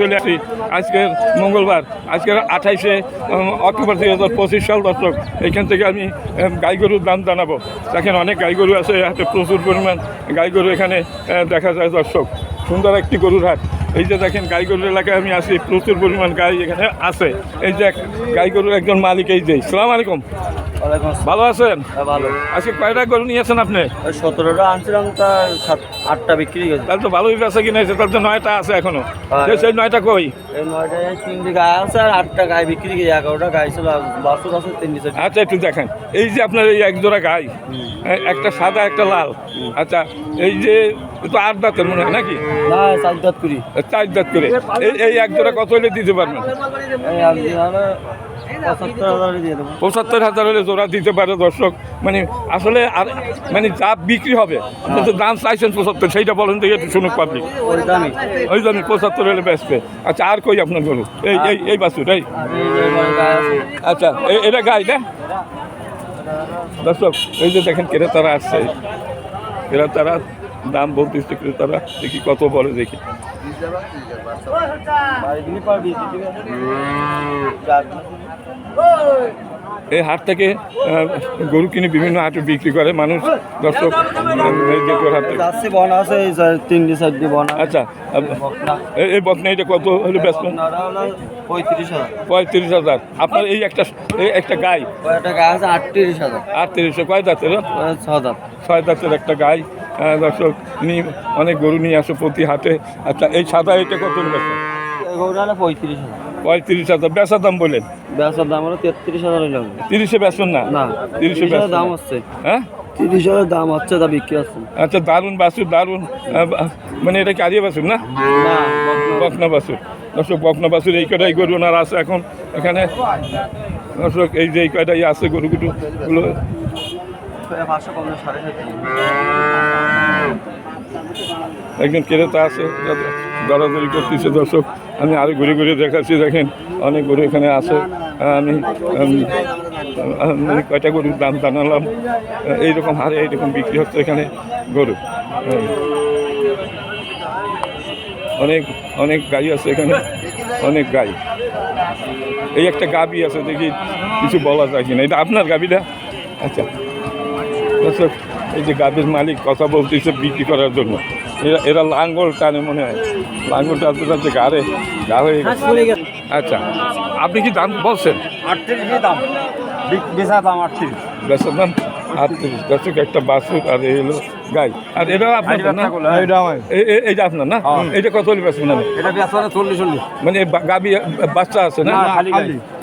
চলে আসি। আজকের মঙ্গলবার আজকের আঠাইশে অক্টোবর দুই হাজার পঁচিশ সাল দর্শক, এখান থেকে আমি গাই গরুর দাম জানাব। এখানে অনেক গাই গরু আছে প্রচুর পরিমাণ গাই গরু এখানে দেখা যায় দর্শক। সুন্দর একটি গরুর হাট। এই যে দেখেন গাই গরুর এলাকায় আমি আসি প্রচুর পরিমাণ গাই এখানে আছে। এই যে এক গাই গরুর একজন মালিক এই যে। সালাম আলাইকুম। ভালো আছেন? হ্যাঁ, ভালো। আজকে কয়টা গরু নিয়েছেন আপনি? সতেরোটা আনছিলাম তার সাত আটটা বিক্রি গেছে তাহলে তো ভালোই বেচা কিনা হয়েছে তাহলে তো নয়টা আছে এখনও। হ্যাঁ। সেই নয়টা কই? এই নয়টায় তিনটি গায়ে আছে আর আটটা গায়ে বিক্রি গেছে এগারোটা গায়ে ছিল আর আছে তিনটি আচ্ছা একটু দেখেন। এই যে আপনার এই এক জোড়া গাই এ- একটা সাদা একটা লাল। আচ্ছা এই যে তো আট দাঁতের মনে হয় নাকি? না দাঁত চার করে। এই এক জোড়া কত হলে দিতে পারবেন? পঁচাত্তর হাজারে হলে জোড়া দিতে পারে দর্শক। মানে আসলে আর মানে যা বিক্রি হবে। তো দাম চাইছেন পঁচাত্তর, সেইটা বলেন তো একটু শুনুক পাবলিক ওই দামি পঁচাত্তর হলে বেচবে। আচ্ছা আর কই আপনার গরু? এই এই এই বাসুর এই। আচ্ছা এটা গাই না? দর্শক, এই যে দেখেন ক্রেতারা আসছে। ক্রেতারা দাম বলতেছে, ক্রেতারা দেখি কত বলে দেখি। বাড়ি দিলে পারবি দিতে এই হাট থেকে গরু কিনে বিভিন্ন হাটে বিক্রি করে। মানুষ দর্শক আচ্ছা এই- বকনা এটা কত হলে ব্যস্ত পঁয়ত্রিশ হাজার। আপনার এই একটা এই একটা গাই? আটত্রিশ হাজার। আটত্রিশশো কয় দাঁতের? ছয় দাঁতের একটা গাই। দর্শক নিয়ে অনেক গরু নিয়ে আসো প্রতি হাটে। আচ্ছা এই সাদা এটা কত পঁয়ত্রিশ হাজার। পঁয়ত্রিশ হাজার। বেচার দাম বলেন। বেচার দাম হলো তেত্রিশ হাজার হইলাম তিরিশে বেচবেন না? না তিরিশে হাজার দাম। হচ্ছে। হ্যাঁ? তিরিশ হাজার দাম হচ্ছে তা বিক্রি হচ্ছে। আচ্ছা দারুণ বাসুর দারুণ মানে এটা কারিয়া বাসুর না? বকনা- বাসুর দর্শক বকনা বাসুর এই কটাই গরু ওনার আছে এখন এখানে? দর্শক এই যে এই কয়টাই আছে গরুগুলো? গুলো? একজন ক্রেতা আছে। দরাদরি করতেছে। দর্শক, আমি আরও ঘুরে ঘুরে দেখাচ্ছি, দেখেন, অনেক গরু এখানে আছে। আমি কয়টা গরুর দাম জানালাম। এইরকম হারে এইরকম বিক্রি হচ্ছে এখানে গরু। অনেক অনেক গাই আছে এখানে, অনেক গাই। এই একটা গাবি আছে, দেখি কিছু বলা যায় কিনা। এটা আপনার গাবিটা? আচ্ছা। এই যে গাভীর মালিক কথা বলতেছে বিক্রি করার জন্য। এরা এরা লাঙ্গল টানে মনে হয়। লাঙ্গল টানতে টানতে গাড়ে গা হয়ে গেছে। আচ্ছা আপনি কি দাম বলছেন? আটত্রিশই দাম। বেচা দাম আটত্রিশ। বেসার দাম আটত্রিশ। দর্শক একটা বাসুর আর এই হলো গাই। আর এটাও আপনার না? এই- এই- এইটা আপনার না? এইটা কত হলে বেসবেন আমি এটা বেচা চল্লিশ চল্লিশ মানে বা- গাভী বাচ্চা আছে না?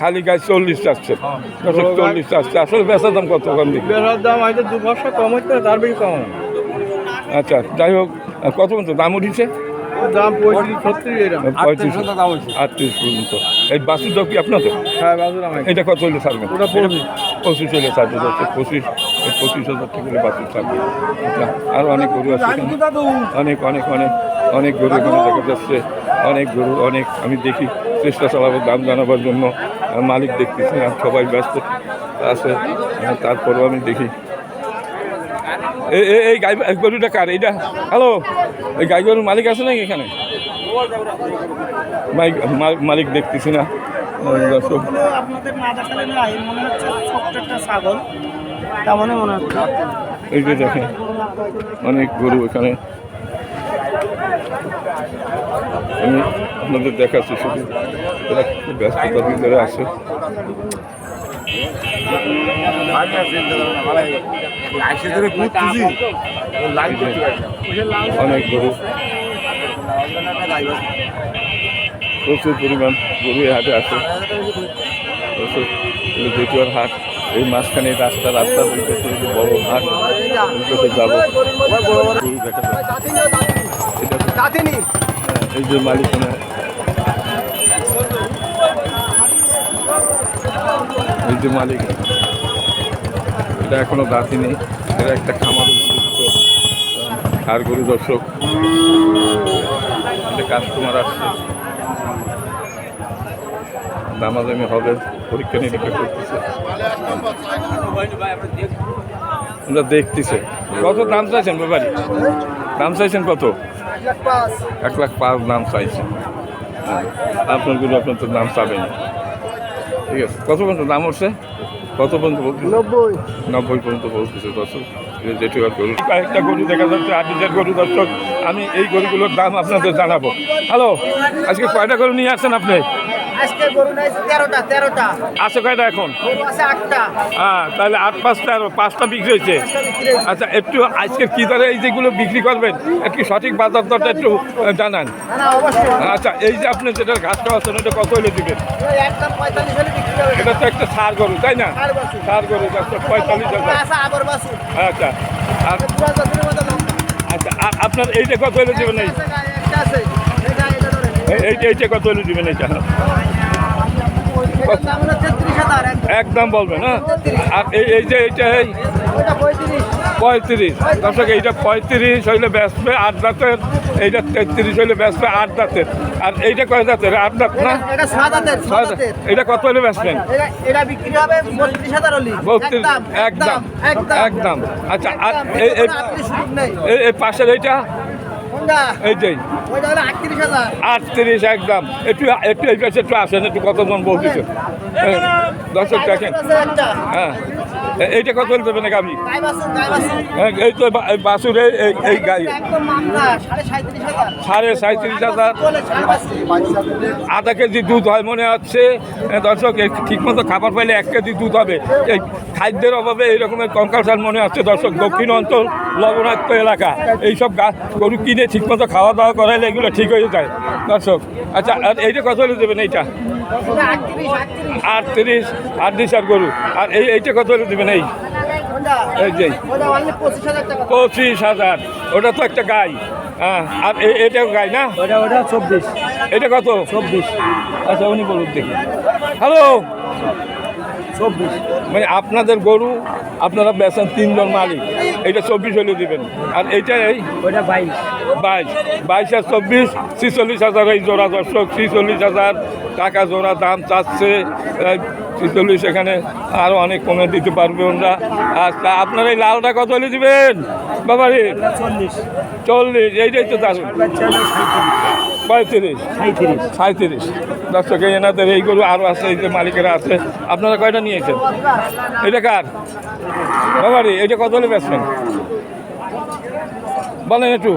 খালি গাই। চল্লিশ চাচ্ছে দর্শক চল্লিশ চাচ্ছে আসলে বেসার দাম কত থেকে বেচার দাম হয়তো দু বছর কম হচ্ছে তার বেশি কম আচ্ছা যাই হোক কত পর্যন্ত? দাম উঠেছে? দাম পঁয়ত্রিশ পঁয়ত্রিশ আটত্রিশ পর্যন্ত এই বাসুরটাও কি আপনার তো হ্যাঁ এটা কত হলে ছাড়বেন ওটা পঁচিশ। পঁচিশ হলে ছাড়বে পঁচিশ। পঁচিশ হাজার টাকা হলে বাসুর ছাড়বে। আচ্ছা আরও অনেক গরু আছে অনেক অনেক অনেক অনেক গরু এখানে দেখা যাচ্ছে। অনেক গরু অনেক আমি দেখি চেষ্টা চালাবো দাম জানাবার জন্য। মালিক দেখতেছি আর সবাই ব্যস্ত আছে। আর তারপরেও আমি দেখি। এই গাই গরুটা কার? এইটা? হ্যালো এই গাই গরুর মালিক আছে নাকি এখানে? মালিক- মালিক দেখতেছি না। এই যে দেখেন অনেক গরু এখানে। আমি আপনাদের দেখাচ্ছি শুধু। এরা ব্যস্ততার ভিতরে আছে। অনেক গরু। প্রচুর পরিমাণ গরু হাটে আছে। প্রচুর। দ্বিতীয় হাট এই মাঝখানে রাস্তা রাস্তা পাশে বড় হাট দুই যাব। এটা হ্যাঁ, এই যে মালিকানা যে মালিক। এটা এখনও দাঁতি নেই। এটা একটা খামার উপযুক্ত আর গরু দর্শক। এটা কাস্টমার আসছে। দামাদামি হবে পরীক্ষা নিরীক্ষা করতেছে। আমরা দেখতেছে। কত দাম চাইছেন ব্যাপারি? দাম চাইছেন কত? এক লাখ পাঁচ। দাম চাইছেন। আপনার গরু আপনার তো দাম পাবেন ঠিক আছে কত পর্যন্ত দাম হচ্ছে কত পর্যন্ত নব্বই। নব্বই পর্যন্ত বলতেছে দর্শক যেটি গরু। একটা গরু দেখা যাচ্ছে আটিজের গরু দর্শক। আমি এই গরুগুলোর দাম আপনাদের জানাব। হ্যালো আজকে কয়টা গরু নিয়ে আসছেন আপনি? আজকে গরু নাই তেরোটা তেরোটা। আছে কয়টা এখন? আছে আটটা। হ্যাঁ তাহলে আট পাঁচটা আর পাঁচটা বিক্রি হয়েছে। আচ্ছা একটু আজকে কি দরে এই যেগুলো বিক্রি করবেন একটু সঠিক বাজার দরটা একটু জানান। না অবশ্যই। আচ্ছা এই যে আপনি যেটা ঘাস খাওয়াচ্ছেন এটা কত হলে দিবেন? এটা তো একটা সার গরু তাই না। সার গরু পঁয়তাল্লিশ হাজার। বাসু আচ্ছা। আচ্ছা আপনার এইটা কত হলে দিবেন এই? এইটা কত হলে দিবেন এইটা? একদম বলবেন হ্যাঁ আর এই এই যে এইটা এই? পঁয়ত্রিশ। দর্শক এইটা পঁয়ত্রিশ হইলে বেসবে আট দাঁতের এইটা তেত্রিশ হইলে বেসবে আট দাঁতের। আর এইটা কয় দাঁতের? আট দাঁত না? এটা- কত হলে বেসবেন বত্রিশ একদম একদম আচ্ছা আর এই পাশের এইটা? এইটাই আটত্রিশ একদম। একটু একটু এই পাশে একটু আসেন একটু কতজন বলতেছে দর্শক দেখেন। হ্যাঁ। এইটা কত আমি। হ্যাঁ, এই তো এই বাসুর এই এই- এই গাড়ি। সাড়ে সাঁত্রিশ হাজার। আধা কেজি দুধ হয় মনে হচ্ছে। দর্শক ঠিকমতো খাবার পাইলে এক কেজি দুধ হবে। এই খাদ্যের অভাবে এই রকমের কঙ্কালসার মনে হচ্ছে দর্শক। দক্ষিণ অঞ্চল লবণাক্ত এলাকা। এইসব গা গরু কিনে ঠিকমতো খাওয়া দাওয়া করাইলে এগুলো ঠিক হয়ে যায়। দর্শক আচ্ছা আর এইটা কত হলে দেবেন এইটা? এটা আটত্রিশ, আটত্রিশ। আর গরু। আর এই এইটা কত হলে দেবেন এই? এই যে। পঁচিশ হাজার। ওটা তো একটা গাই। হ্যাঁ আর এ- এটাও গাই না? ওটা ওটা চব্বিশ। এটা কত? চব্বিশ। আচ্ছা উনি বলুন দেখি। হ্যালো? চব্বিশ। মানে আপনাদের গরু আপনারা বেচেন তিনজন মালিক। এটা চব্বিশ হলে দেবেন। আর এইটা এই? ওটা বাইশ। বাইশ। বাইশ আর চব্বিশ ছিচল্লিশ হাজার এই জোড়া দর্শক ছিচল্লিশ হাজার টাকা জোড়া দাম চাচ্ছে। ছিচল্লিশ এখানে আরও অনেক কমে দিতে পারবে ওরা। আর তা আপনার এই লালটা কত হলে দিবেন? বাবারি চল্লিশ। চল্লিশ এইটাই তো দারুণ পঁয়ত্রিশ। সাঁত্রিশ দর্শক এনাদের এই গরু আরও আছে এই যে মালিকেরা আছে। আপনারা কয়টা নিয়েছেন? এটা কার? বাবারি এটা কত হলে বেচবেন? বলেন একটু।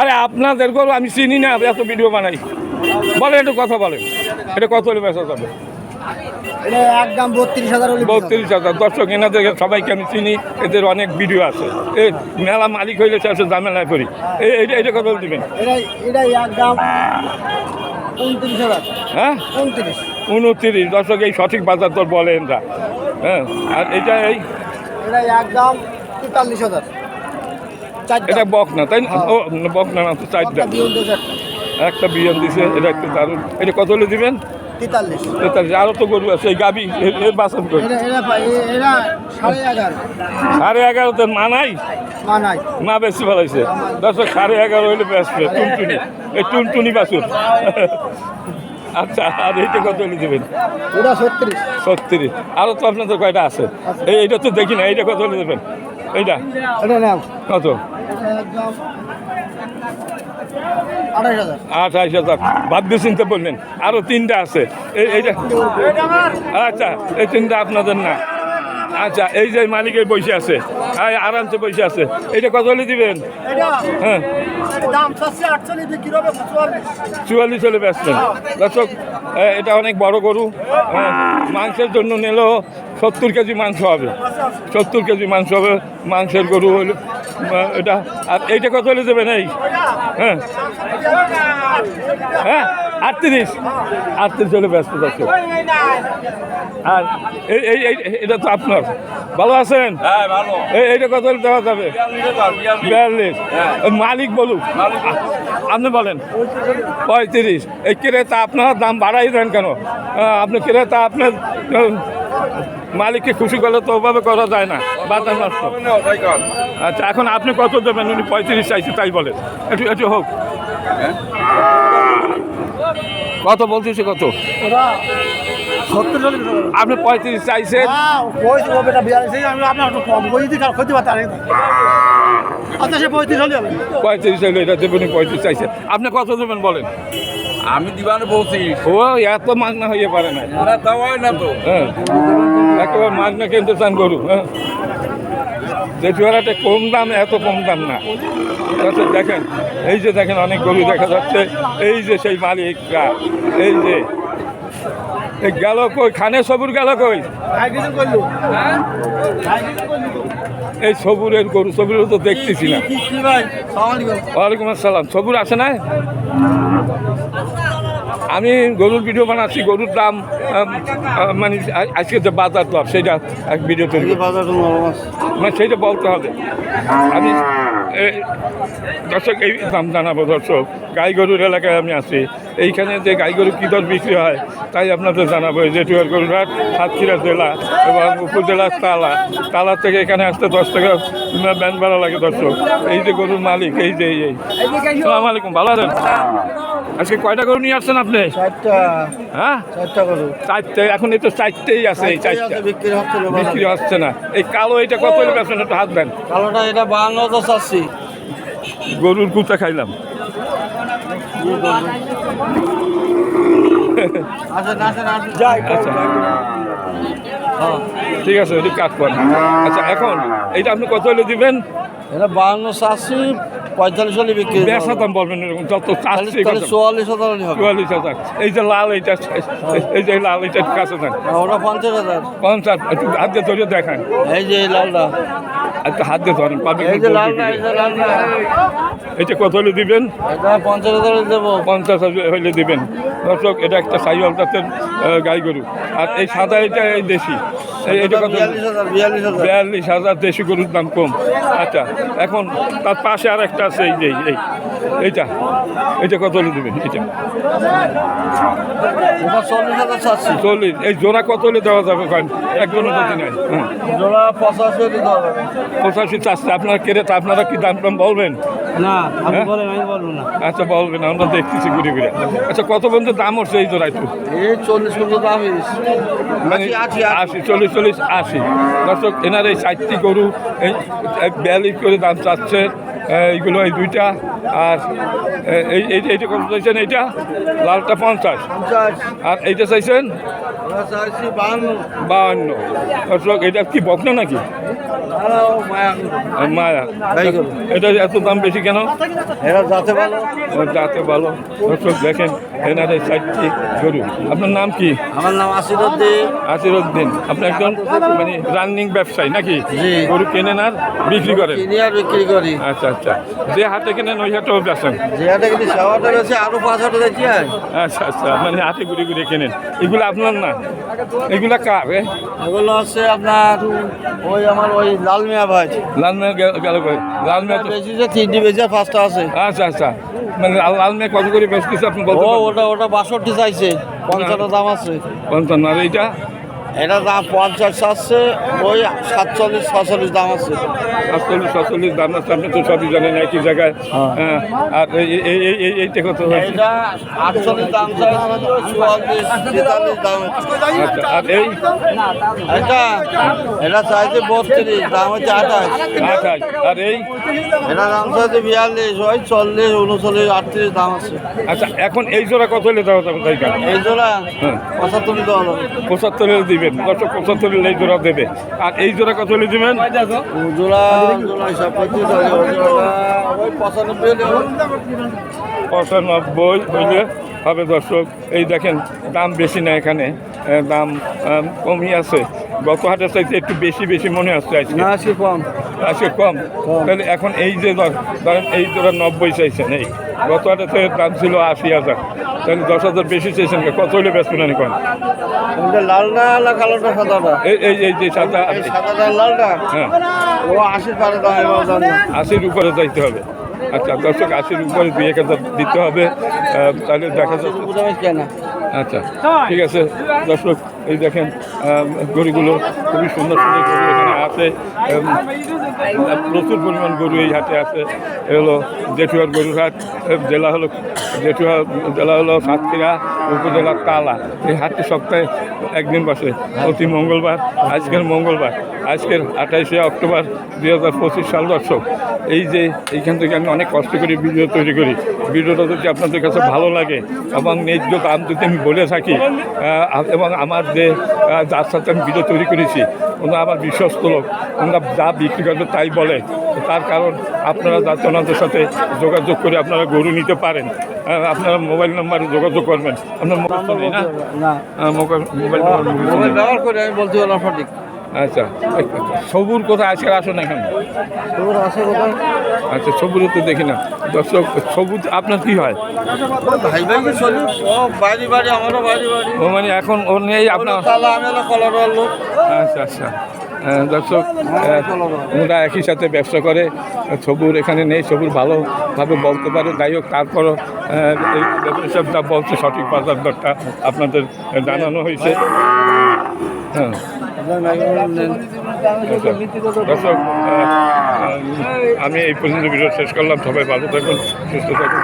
আরে আপনাদের গরু আমি চিনি না এত ভিডিও বানাই। বলেন একটু কথা বলেন। এটা কত হলে হাজার হবে। বত্রিশ হাজার। দর্শক এনাদের সবাইকে আমি চিনি এদের অনেক ভিডিও আছে। এই মেলা মালিক হইলে শেষে ঝামেলায় করি এই এইটা এটা কত দিবেন হ্যাঁ? উনত্রিশ। দর্শক এই সঠিক বাজার দর বলে এনরা। হ্যাঁ আর এটা এই একদম তেতাল্লিশ হাজার। এটা বক না তাই না? ও বক না না তো চারটা। একটা বিয়ন দিছে এটা একটু দারুণ। এটা কত হলে দিবেন? তেতাল্লিশ। তেতাল্লিশ। আরও তো গরু আছে এই গাবি এর- বাসন করি সাড়ে এগারো। এগারোতে মানাই মা বেশি ফেলাইছে দর্শক সাড়ে এগারো হইলে বেসবে টুনটুনি এই টুনটুনি বাসুর আচ্ছা আর এইটা কত হলে দেবেন? ওটা ছত্রিশ। আরও তো আপনাদের কয়টা আছে? এই এইটা তো দেখি না এইটা কত হলে দেবেন? এইটা? কত? একদম আড়াইশ হাজার। আঠাইশ হাজার। ভাবতে চিনতে বললেন আরও তিনটা আছে। এইটা আচ্ছা এই তিনটা আপনাদের না। আচ্ছা এই যে মালিকের বসে আছে। আরামসে বসে আছে। এইটা কত হলে দিবেন? হ্যাঁ। এটা চুয়াল্লিশ। হলে বেচবেন। দর্শক এ, এটা অনেক বড় গরু। হ্যাঁ, মাংসের জন্য নিলেও সত্তর কেজি মাংস হবে। সত্তর কেজি মাংস হবে। মাংসের গরু হলে এটা আর এইটা কত হলে দেবেন এই? হ্যাঁ। হ্যাঁ। আটত্রিশ। আটত্রিশ হলে ব্যস্ত দর্শক আর এই এই এটা তো আপনার। ভালো আছেন? হ্যাঁ এই এইটা কত দেওয়া যাবে? বিয়াল্লিশ। মালিক বলুক। আপনি বলেন। পঁয়ত্রিশ। এই ক্রেতা আপনার দাম বাড়াই দেন কেন? আপনি ক্রেতা আপনার মালিককে খুশি করলে তো ওভাবে করা যায় না। বাজার নষ্ট। আচ্ছা এখন আপনি কত দেবেন? উনি পঁয়ত্রিশ চাইছে তাই বলেন একটু একটু হোক। কত বলতেছে কত? আপনি পঁয়ত্রিশ চাইছেন। হ্যাঁ আচ্ছা পঁয়ত্রিশ হলে এটা দেবেন পঁয়ত্রিশ চাইছে আপনি কত দেবেন বলেন? আমি দিবানে পঁচিশ ও এত মাগনা হয়ে পারে না। না তো। হ্যাঁ। একেবারে মাগনা কিনতে চান গরু হ্যাঁ। জেঠুয়ারাতে কম দাম এত কম দাম না। দেখেন এই যে দেখেন অনেক গরু দেখা যাচ্ছে এই যে সেই মালিকরা এই যে এই গেল কই খানে সবুর গেল কই? এই সবুরের গরু সবুরের তো দেখতেছি না। ওয়ালাইকুম আসসালাম। সবুর আছে না? আমি গরুর ভিডিও বানাচ্ছি গরুর দাম মানে আজকে যে বাজার দর সেটা এক ভিডিও তৈরি বাজার মানে সেটা বলতে হবে। আমি দর্শক এই দাম জানাব দর্শক। গাই গরুর এলাকায় আমি আছি। এইখানে যে গাই গরু কী দর বিক্রি হয় তাই আপনাদের জানাব। এই যে টুয়ার গরুরহাট সাতক্ষীরা জেলা এবং উপজেলার তালা। তালা থেকে এখানে আসতে দশ টাকা ব্যান ভাড়া লাগে দর্শক। এই যে গরুর মালিক এই যে এই সালাম আলাইকুম ভালো আছেন? আজকে কয়টা গরু নিয়ে আসছেন আপনি? হ্যাঁ? চারটা এখন এই তো চারটেই আছে এই চারটা। বিক্রি হচ্ছে না। এই কালো এটা কত একটু হাত দেন। কালোটা এটা বাহান্ন চাচ্ছি। গরুর কুচা খাইলাম। আচ্ছা ঠিক আছে ওটি কাট করেন। আচ্ছা এখন এইটা আপনি কত হলে দিবেন? এটা বাহান্ন চাচ্ছি পঁয়তাল্লিশ হলে বিক্রি বেচা দাম বলবেন এরকম যত চুয়াল্লিশ হাজার চুয়াল্লিশ হাজার। এই যে লাল এইটা এই যে লাল এইটা কাছে ওটা পঞ্চাশ হাজার। পঞ্চাশ হাত দিয়ে ধরে দেখান। এই যে লালটা। একটু হাত দিয়ে ধরেন লালটা এটা কত হলে দিবেন? পঞ্চাশ হাজার হলে দেবো। পঞ্চাশ হাজার হইলে দিবেন। দর্শক এটা একটা সাইওয়াল জাতের গাই গরু। আর এই সাদা এটা এই দেশি। এটা কত? বিয়াল্লিশ হাজার দেশি গরুর দাম কম। আচ্ছা এখন তার পাশে আর একটা আছে এই যে এই- এই এইটা। এটা কত হলে দেবেন? এটা চল্লিশ এই জোড়া কত হলে দেওয়া যাবে একজনের নাই হ্যাঁ। জোড়া পঁচাশি হলে দেওয়া যাবে। পঁচাশি চাচ্ছে আপনারা কেড়ে তা আপনারা কি দাম টাম বলবেন? না আপনি হ্যাঁ? বলেন আমি বলব না। আচ্ছা বলবেন আমরা দেখতেছি ঘুরে ঘুরে। আচ্ছা কত পর্যন্ত দাম হচ্ছে এই জোড়া একটু? এই চল্লিশ পর্যন্ত দাম মানে আশি, চল্লিশ চল্লিশ আশি। দর্শক এনার এই চারটি গরু এই বিয়াল্লিশ করে দাম চাচ্ছে এইগুলো এই দুইটা। আর এই এই এইটা কত চাইছেন এইটা? লালটা পঞ্চাশ। আর এইটা চাইছেন? বাহান্ন। বাহান্ন। দর্শক এটা কি বকনা নাকি? মায়া। এটা এত দাম বেশি কেন? এরা যাতে ভালো। ও যাতে ভালো। দর্শক দেখেন এনার এই গরু? আপনার নাম কি? আমার নাম আসিরুদ্দিন। আসিরুদ্দিন। আপনি একজন মানে রানিং ব্যবসায়ী নাকি? গরু কেনেন আর বিক্রি করেন? কিনে আর বিক্রি করি। আচ্ছা আচ্ছা। যে হাটে কেনেন ওই হাটেও যে হাটে পাঁচ হাটে দেখি আচ্ছা আচ্ছা। মানে হাতে ঘুরে ঘুরে কেনেন। এগুলো আপনার না? এগুলা কার? এগুলো হচ্ছে আপনার ওই আমার ওই লাল মিয়া ভাই। লাল মেয়ে গেল করে? লাল মেয়ে বেশি যে তিনটি বেশি পাঁচটা আছে। আচ্ছা আচ্ছা। মানে লাল মেয়ে কত করে বেচতেছে আপনি বলতে ওটা ওটা বাষট্টি চাইছে। পঞ্চান্ন দাম আছে। পঞ্চান্ন আর এইটা? এটা দাম পঞ্চাশ আছে ওই সাতচল্লিশ ছচল্লিশ দাম আছে। সাতচল্লিশ সাতচল্লিশ দাম আছে আপনি তো সবই জানেন একই জায়গায়। হ্যাঁ। আর এই- এই এই এই এইটা কত হয়েছে? এটা আটচল্লিশ দাম চাইছে চুয়াল্লিশ তেতাল্লিশ দাম আচ্ছা আর এই? এটা এটা চাইছে বত্রিশ দাম হচ্ছে আঠাশ। আঠাশ আর এই? এটা দাম চাইছে বিয়াল্লিশ ওই চল্লিশ উনচল্লিশ আটত্রিশ দাম আছে। আচ্ছা এখন এই জোড়া কত হলে এই জোড়া হ্যাঁ। পঁচাত্তর দেওয়া যাবে পঁচাত্তর হলে দিবেন। দশ পঁচাত্তর হলে এই জোড়া দেবে। আর এই জোড়া কত হলে দিবেন? পঁচানব্বই হবে। হইলে হবে দর্শক। এই দেখেন দাম বেশি না এখানে। দাম কমই আছে। গত হাটের চাইতে একটু বেশি বেশি মনে হচ্ছে আজকে। না আশি কম। আজকে কম? তাহলে এখন এই যে ধর- ধরেন এই জোড়া নব্বই চাইছেন এই গত হাটের দাম ছিল আশি হাজার। তাহলে দশ হাজার বেশি চাইছেন? কত হলে আমি কোন কোনটা লালটা না কালোটা সাদাটা এই এই এই যে সাদা সাদাটা লালটা হ্যাঁ। ও আশির পারে। আশির উপরে যাইতে হবে। আচ্ছা দর্শক আশির উপরে দুই এক হাজার দিতে হবে। তাহলে দেখা যাচ্ছে। আচ্ছা ঠিক আছে। দর্শক এই দেখেন গরুগুলো খুবই সুন্দর সুন্দর এখানে আছে। প্রচুর পরিমাণ গরু এই হাটে আছে। হলো জেঠুয়ার গরুর হাট জেলা হলো জেঠুয়া, জেলা হলো সাতক্ষীরা উপজেলার তালা এই হাটটি সপ্তাহে একদিন বসে। প্রতি মঙ্গলবার, আজকের মঙ্গলবার, আজকের আঠাইশে অক্টোবর দুই হাজার পঁচিশ সাল দর্শক। এই যে এইখান থেকে আমি অনেক কষ্ট করে ভিডিও তৈরি করি। ভিডিওটা যদি আপনাদের কাছে ভালো লাগে এবং ন্যায্য দাম যদি আমি বলে থাকি এবং আমার যে যার সাথে আমি ভিডিও তৈরি করেছি, ওনারা আমার বিশ্বস্ত লোক। ওনারা যা বিক্রি করবে তাই বলে। তার কারণ আপনারা যাতে ওনাদের সাথে যোগাযোগ করে আপনারা গরু নিতে পারেন। আপনারা মোবাইল নাম্বারে যোগাযোগ করবেন। আপনার মোবাইল তো নেই না? মোবাইল মোবাইল ব্যবহার করে আমি বলতে পারলাম সঠিক। আচ্ছা। সবুর কোথায়? আজকে আসো না এখানে কোথায়? আচ্ছা সবুরও তো দেখি না দর্শক সবুজ আপনার কি হয়? ভাই ভাই চলি ও বাড়ি বাড়ি আমারও বাড়ি বাড়ি। ও মানে এখন ও নেই আপনার আচ্ছা আচ্ছা। দর্শক ওরা একই সাথে ব্যবসা করে সবুর এখানে নেই সবুর ভালোভাবে বলতে পারে যাই হোক, তারপরও এই যা বলছে সঠিক বাজার দরটা আপনাদের জানানো হয়েছে হ্যাঁ। দর্শক আমি এই পর্যন্ত ভিডিও শেষ করলাম সবাই ভালো থাকুন, সুস্থ থাকুন।